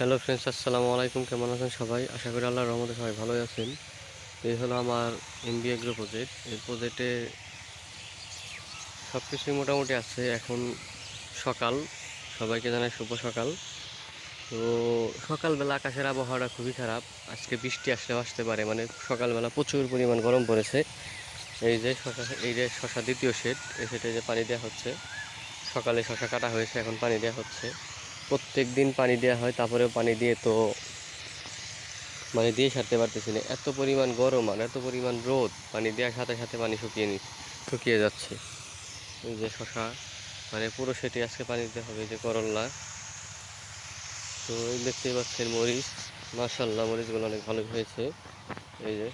Hello friends আসসালামু আলাইকুম। কেমন আছেন সবাই? আশা করি আল্লাহর রহমতে সবাই ভালোই আছেন। এই হলো আমার এমবি এগ্রো প্রজেক্ট এই প্রজেক্টে সব কিছুই মোটামুটি আছে। এখন সকাল। সবাইকে জানাই শুভ সকাল। তো সকালবেলা আকাশের আবহাওয়াটা খুবই খারাপ। আজকে বৃষ্টি আসলে আসতে পারে। মানে সকালবেলা প্রচুর পরিমাণ গরম পড়েছে। এই যে শশা, এই যে শশা দ্বিতীয় সেট এই সেটে যে পানি দেওয়া হচ্ছে। সকালে শশা কাটা হয়েছে, এখন পানি দেওয়া হচ্ছে। প্রত্যেক দিন পানি দেওয়া হয়, তারপরেও পানি দিয়ে তো মানে দিয়ে সারতে পারতেছি না। এত পরিমাণ গরম আর এত পরিমাণ রোদ, পানি দেওয়ার সাথে সাথে পানি শুকিয়ে নি শুকিয়ে যাচ্ছে। এই যে শশা মানে পুরো সেটি আজকে পানি দিতে হবে যে করল্লা তো এই দেখতেই পাচ্ছেন মরিচ মার্শাল্লাহ মরিচগুলো অনেক ভালো হয়েছে। এই যে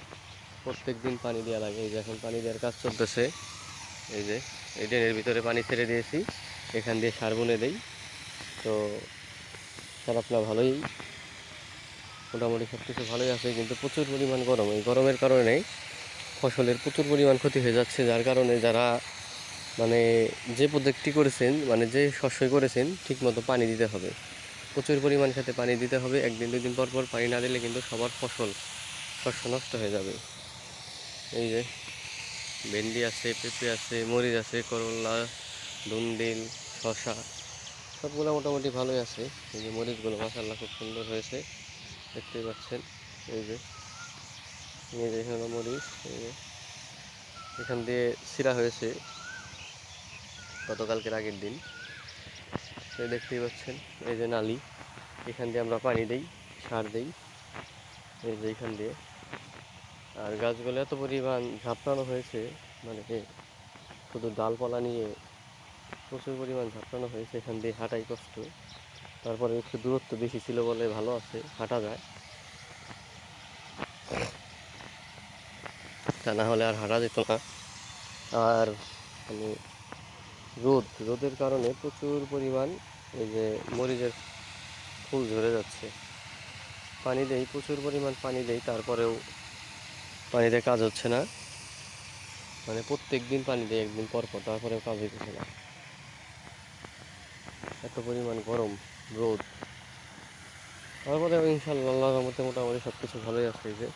প্রত্যেক দিন পানি দেওয়া লাগে, এই যে এখন পানি দেওয়ার কাজ চলতেছে। এই যে, এই ড্রেনের ভিতরে পানি ছেড়ে দিয়েছি, এখান দিয়ে সার বুনে দেই। তো আপনার ভালোই, মোটামুটি সব কিছু ভালোই আছে, কিন্তু প্রচুর পরিমাণ গরম। এই গরমের কারণে ফসলের প্রচুর পরিমাণ ক্ষতি হয়ে যাচ্ছে, যার কারণে যারা মানে যে প্রজেক্টটি করেছেন মানে যে শস্যই করেছেন, ঠিকমতো পানি দিতে হবে। প্রচুর পরিমাণ খেতে পানি দিতে হবে, একদিন, দুদিন পর পর পানি না দিলে কিন্তু সবার ফসল শস্য নষ্ট হয়ে যাবে। এই যে ভেন্ডি আছে, পেঁপে আছে, মরিচ আছে, করলা ধুন্দিল শশা সবগুলো মোটামুটি ভালোই আছে। এই যে মরিচগুলো মাসাল্লাহ খুব সুন্দর হয়েছে। দেখতেই পাচ্ছেন, এই যে এই যে হলো মরিচ, এই যে, এখান দিয়ে সিরা হয়েছে গতকালকের আগের দিন। দেখতেই পাচ্ছেন, এই যে নালি, এখান দিয়ে আমরা পানি দিই, সার দিই, এই যে এখান দিয়ে। আর গাছগুলো এত পরিমাণ ঝাপটানো হয়েছে মানে শুধু ডালপালা নিয়ে প্রচুর পরিমাণ ঝাপটানো হয়েছে, এখান দিয়ে হাঁটাই কষ্ট। তারপরে একটু দূরত্ব বেশি ছিল বলে ভালো আছে, হাঁটা যায়। তা না হলে আর হাঁটা যেত না। আর মানে রোদ, রোদের কারণে প্রচুর পরিমাণ এই যে মরিচের ফুল ঝরে যাচ্ছে। পানি দেই, প্রচুর পরিমাণ পানি দেই, তারপরেও পানিতে কাজ হচ্ছে না। মানে প্রত্যেক দিন পানি দেয় একদিন পর পর, তারপরেও কাজ হইতেছে না। এত পরিমাণ গরম, রোদ। তারপরে ইনশাল্লাহ আল্লাহর মধ্যে মোটামুটি সব কিছু ভালোই আছে এই যে।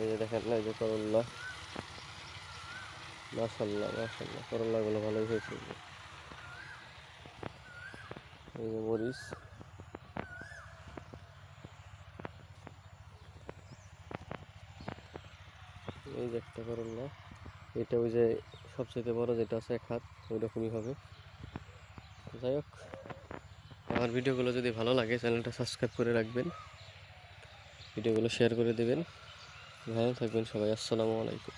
এই যে দেখেন না যে করল্লা। মাসাল্লাহ মাসাল্লাহ করল্লাগুলো ভালোই হয়েছে। এই যে মরিচ। এই যে একটা করল্লা। এটা ওই যে সবচেয়ে বড় যেটা আছে এক হাত ওই রকমই হবে। যাই হোক, আমার ভিডিওগুলো যদি ভালো লাগে, চ্যানেলটা সাবস্ক্রাইব করে রাখবেন। ভিডিওগুলো শেয়ার করে দেবেন। ভালো থাকবেন সবাই, আসসালামু আলাইকুম।